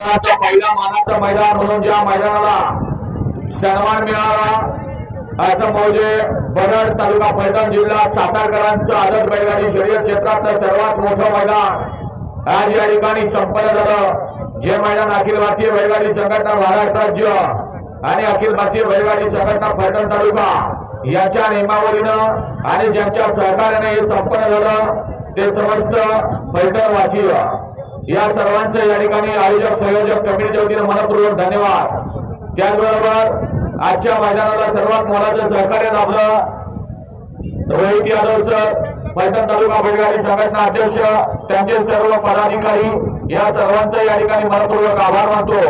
मैदानाचा पहिला मानाचं मैदान म्हणून ज्या मैदानाला सन्मान मिळाला असं म्हणजे बरड तालुका पैठण जिल्हा सातारकरांचं आदर बैलगाडी शर्यत क्षेत्रातलं सर्वात मोठं मैदान. आज या ठिकाणी संपन्न झालं. जे मैदान अखिल भारतीय बैलगाडी संघटना महाराष्ट्र राज्य आणि अखिल भारतीय बैलगाडी संघटना पैठण तालुका याच्या नियमावलीनं आणि ज्यांच्या सहकार्याने हे संपन्न झालं ते समस्त पैठणवासीय या सर्वांचं या ठिकाणी आयोजक संयोजक कमिटीच्या वतीनं मनपूर्वक धन्यवाद. त्याचबरोबर आजच्या मैदानाला सर्वात मोलाचं सहकार्य लाभलं रोहित यादव सर पैठण तालुका बैलगाडी संघटना अध्यक्ष त्यांचे सर्व पदाधिकारी या सर्वांचं या ठिकाणी मनपूर्वक आभार मानतो.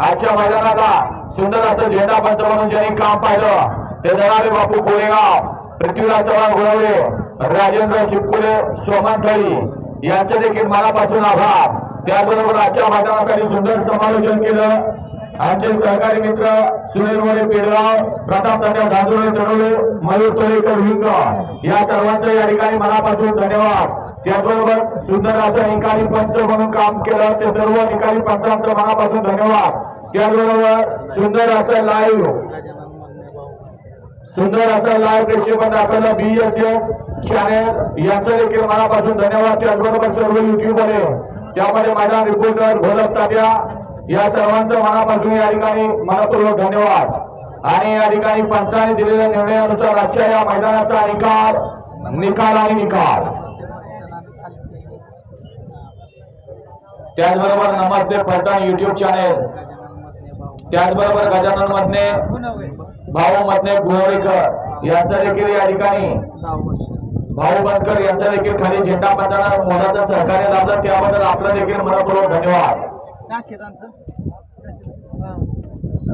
आजच्या मैदानाला सुंदर असं झेंडा पंच म्हणून ज्यांनी काम पाहिलं ते जणारे बापू कोरेगाव पृथ्वीराज चव्हाण घोडवले राजेंद्र शिपकुले सोमन थळी यांचे देखील मनापासून आभार. त्याचबरोबर आजच्या मैदानासाठी सुंदर समालोचन केलं. आमचे सहकारी मित्र सुनील मोरे पेडगाव प्रताप तात्या धांदुळे तडोळे मयूर तोरेकर हिंग या सर्वांचं या ठिकाणी मनापासून धन्यवाद. त्याचबरोबर सुंदर असं निकाली पंच म्हणून काम केलं. ते सर्व निकाली पंचांचं मनापासून धन्यवाद. त्याचबरोबर सुंदर असं लाईव्ह सुंदर असं लाईव्ह प्रेक्षेपण दाखवलं. बीएसएस चॅनेल यांचं देखील मनापासून धन्यवाद त्याचबरोबर सर्व आहे त्यामध्ये माझ्या रिपोर्टर भोलक तात्या या सर्वांचं मनापासून या ठिकाणी मनपूर्वक धन्यवाद. आणि या ठिकाणी पंचाने दिलेल्या निर्णयानुसार आजच्या या मैदानाचा निकाल निकाल आणि निकाल. त्याचबरोबर नमस्ते पलटण युट्यूब चॅनेल त्याचबरोबर गजानन मधने भाऊ मधने गुणवरीकर यांचं देखील या ठिकाणी भाऊ बनकर यांचा देखील खाली झेंडा पंचाला मोलाचं सहकार्य लाभलं. त्याबद्दल आपलं देखील मनपूर्वक धन्यवाद.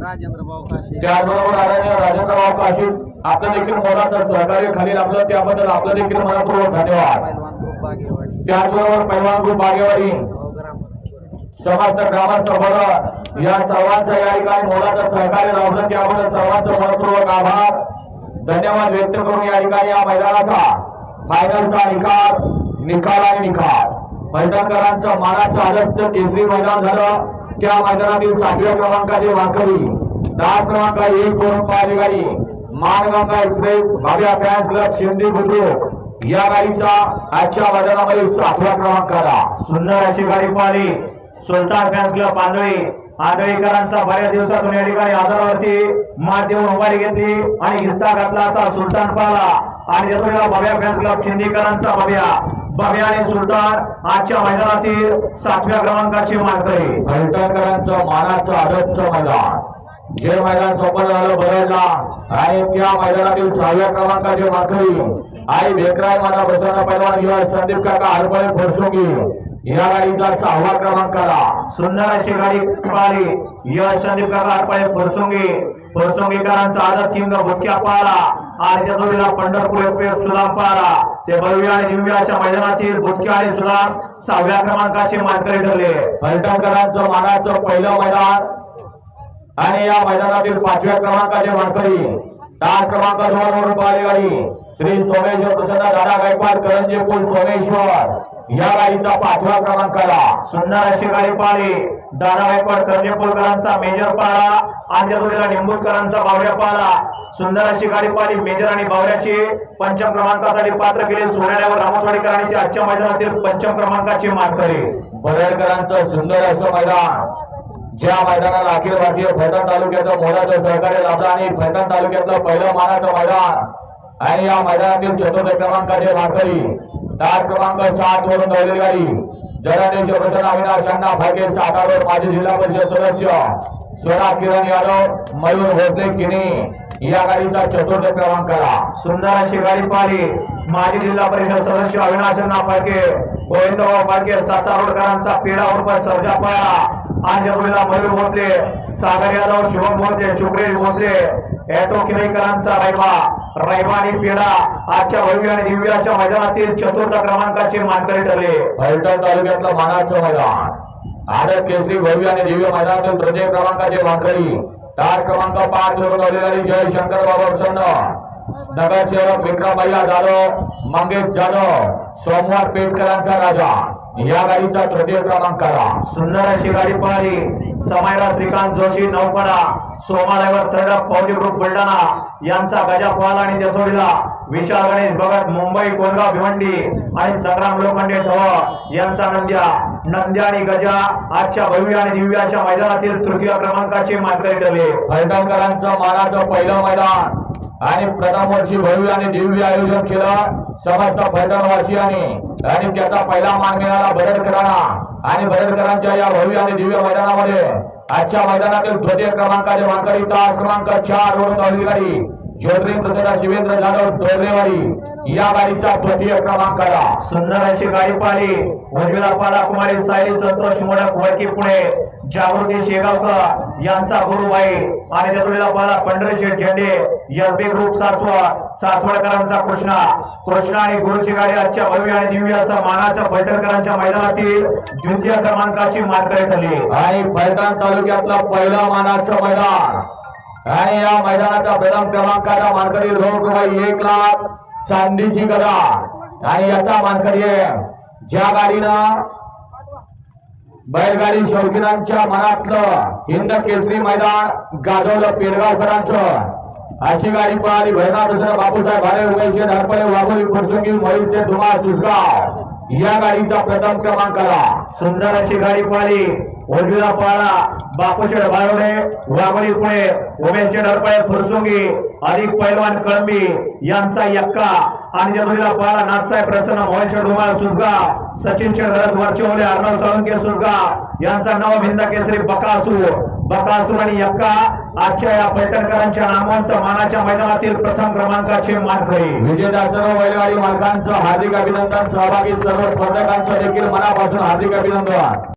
राजेंद्र भाऊ काशे त्याचबरोबर आदरणीय राजेंद्रराव काशी आपलं देखील मोलाचं सहकार्य खाली लाभलं. त्याबद्दल आपलं देखील मनपूर्वक धन्यवाद. त्याचबरोबर पैलवान ग्रुप बागेवाडी. ग्रामस्थ. समस्त ग्रामस्थ या सर्वांचं या ठिकाणी मोलाचं सहकार्य लाभलं. त्याबद्दल सर्वांचं मनपूर्वक आभार. धन्यवाद व्यक्त करून या ठिकाणी या मैदानाचा. फायनलचा निकाल निकाल आणि निकाल. पैठणकरांचं मानाचं आदतचं केसरी मैदान झालं. त्या मैदानातील सातव्या क्रमांकाचे वारकरी दहा क्रमांक एक दोन पाहिली गाडी. Manganga express Bhavya fans club Shinde Budruk. या गाडीचा आजच्या मैदानामध्ये सातव्या क्रमांकाला सुंदर अशी गाडी पाहिली. सुलतान फॅन्स क्लब आंधळी आंधळीकरांचा बऱ्याच दिवसातून या ठिकाणी आजारावरती मात देऊन उभारी घेतली आणि हिस्सा घातला असा सुलतान पाहला. आणि त्यातून भव्या फॅन्स क्लब शिंदेकरांचा भव्या भव्या आणि सुलतान आजच्या मैदानातील सातव्या क्रमांकाची मानकरी. फलटणकरांचं मानाचं आदतचं मैदान. जे मैदान संपन्न झालं बरडला आणि त्या मैदानातील सहाव्या क्रमांकाचे माखरी आई भेकराय माझा प्रसन्न पैलवान युवा संदीप काका हरपळे फरसुंगी या गाडीचा सहावा क्रमांकाला सुंदर अशी गाडी पाहिली. यश संदीप काका पाय फरसुंगी फरसुंगीकरांचा आदत किंग भुचक्या पाहला. आणि त्या जोडीला पंढरपूर एक्सप्रेस सुलाम ते भव्य आणि दिव्य अशा मैदानातील भुटके आणि सुलाम सहाव्या क्रमांकाचे मानकरी ठरले. फलटणकरांचं मानाचं पहिलं मैदान. आणि या मैदानातील पाचव्या क्रमांकाचे मानकरी. तास क्रमांक दोन वरून पाहिली गाडी श्री सोमेश्वर प्रसन्न दादा गायकवाड करंजे पूल सोमेश्वर. या गाडीचा पाचव्या क्रमांकाला सुंदर अशी गाडी पाहिली दादा गायकवाड करंजेपूरकरांचा मेजर पाहला आणि त्या निंबूरकरांचा बावऱ्या पाहला सुंदर अशी गाडी पाहिली मेजर आणि बावऱ्याची पंचम क्रमांकासाठी पात्र केले सोन्यावर रामसवाडीकरांची आजच्या मैदानातील पंचम क्रमांकाची मानकरी. बरेडकरांचं सुंदर असं मैदान. ज्या मैदानाला अखिल भारतीय फलटण तालुक्याचं मोलाचं सहकार्य लाभलं आणि फलटण तालुक्यातलं पहिलं मानाचं मैदान. आणि या मैदानातील चतुर्थ क्रमांकाचे माखरी तास क्रमांक सात वरून धावलेली गाडी. जरादेश प्रसन्न अविनाश अण्णा फाळके सातारा माजी जिल्हा परिषद सदस्य. स्वरा किरण यादव मयूर भोसले किनी. या गाडीचा चतुर्थ क्रमांक आला. सुंदर अशी गाडी पाहिली. माजी जिल्हा परिषद सदस्य अविनाश अण्णा फाळके गोविंदराव फाळके सातारोडकरांचा पेढा उर्फ सर्जा पाळा आंजपुरीला मयूर भोसले सागर यादव शुभम भोसले शुक्रेश भोसले. ऍटो किलेकरांचा रैबा रैबा आणि पेढा आजच्या भव्य आणि दिव्य अशा मैदानातील चतुर्थ क्रमांकाचे मानकरी ठरले. फलटण तालुक्यातलं मानाचं मैदान. आदर केसरी भव्य आणि दिव्य मैदानातील तृतीय क्रमांकाचे मानकरी. तास क्रमांक पाच वरून अधिकारी जय शंकर बाबा प्रसन्न. नगरसेवक विक्रमय्या जाधव मंगेश जाधव सोमवार पेटकरांचा राजा. या गाडीचा तृतीय क्रमांक करा. सुंदर अशी गाडी पळाली. समायरा श्रीकांत जोशी नौपडा सोमाळ्यावर थर्ड फौजी ग्रुप बुलढाणा. यांचा गजा पळाला आणि जसोडीला. विशाल गणेश भगत मुंबई कोलगाव भिवंडी आणि संग्राम लोखंडे धव यांचा नंद्या. नंद्या आणि गजा आजच्या भव्य आणि दिव्य अशा मैदानातील तृतीय क्रमांकाचे मानकरी ठरले. फलटणकरांचं मानाचं पहिलं मैदान. आणि प्रथम वर्षी भव्य आणि दिव्य आयोजन केलं. समस्त फलटणवासियांनी आणि त्याचा पहिला मान मिळाला भरडकरांना आणि भरडकरांच्या या भव्य आणि दिव्य मैदानामध्ये आजच्या मैदानातील तृतीय क्रमांकाचे मानकरी तास क्रमांक चार वर अधिकारी गाडी प्रसन्न शिवेंद्र जाधव दोरलेवाडी या गाडीचा द्वितीय क्रमांक आला. सुंदर अशी गाडी पाहिली. उजवीला पाला कुमारी सायली संतोष मोडक वडकी पुणे जागृती शेगावकर यांचा गुरुबाई आणि त्यातुळीला पाला पंढरी झेंडे एसबी ग्रुप सासवड सासवडकरांचा कृष्णा. कृष्णा आणि गुरुची गाडी आजच्या भव्य आणि दिव्य असा मानाच्या पैठणकरांच्या मैदानातील द्वितीय क्रमांकाची मानकरी झाली आणि पैठण तालुक्यातला पहिलं मानाचं मैदान. आणि या मैदानाचा प्रथम क्रमांकाचा मानकरी रोग रुपये एक लाख चांदीची गदा. आणि याचा मानकरी ज्या गाडीनं बैलगाडी शौकीनांच्या मनातलं हिंद केसरी मैदान गाजवलं पेडगावकरांचं. अशी गाडी पळाली भैरनाथ प्रसन्न बापूसाहेब भारे उमेश धडपडे वाघोली खुरसुंगी मोहितचे धुमा सुसगाव या गाडीचा प्रथम क्रमांक आला. सुंदर अशी गाडी पळाली उजवीला पाळा बापूशेठ बाळवडे वाघोली पुणे उमेश डरपळे फुरसुंगी अधिक पैलवान कळंबी यांचा यक्का. आणि जरुरीला पाळा नाथसाहेब प्रसन्न मोहन डोमाळ सुसगाव सचिन शरद वरचोले अर्णव साळुंके सुसगाव यांचा नव भिंद केसरी बकासूर. बकासूर आणि यक्का आजच्या या पैठणकरांच्या नामवंत मानाच्या मैदानातील प्रथम क्रमांकाचे मानकरी. विजेता सर्व बैलगाडी मालकांचं हार्दिक अभिनंदन. सहभागी सर्व स्पर्धकांचं देखील मनापासून हार्दिक अभिनंदन.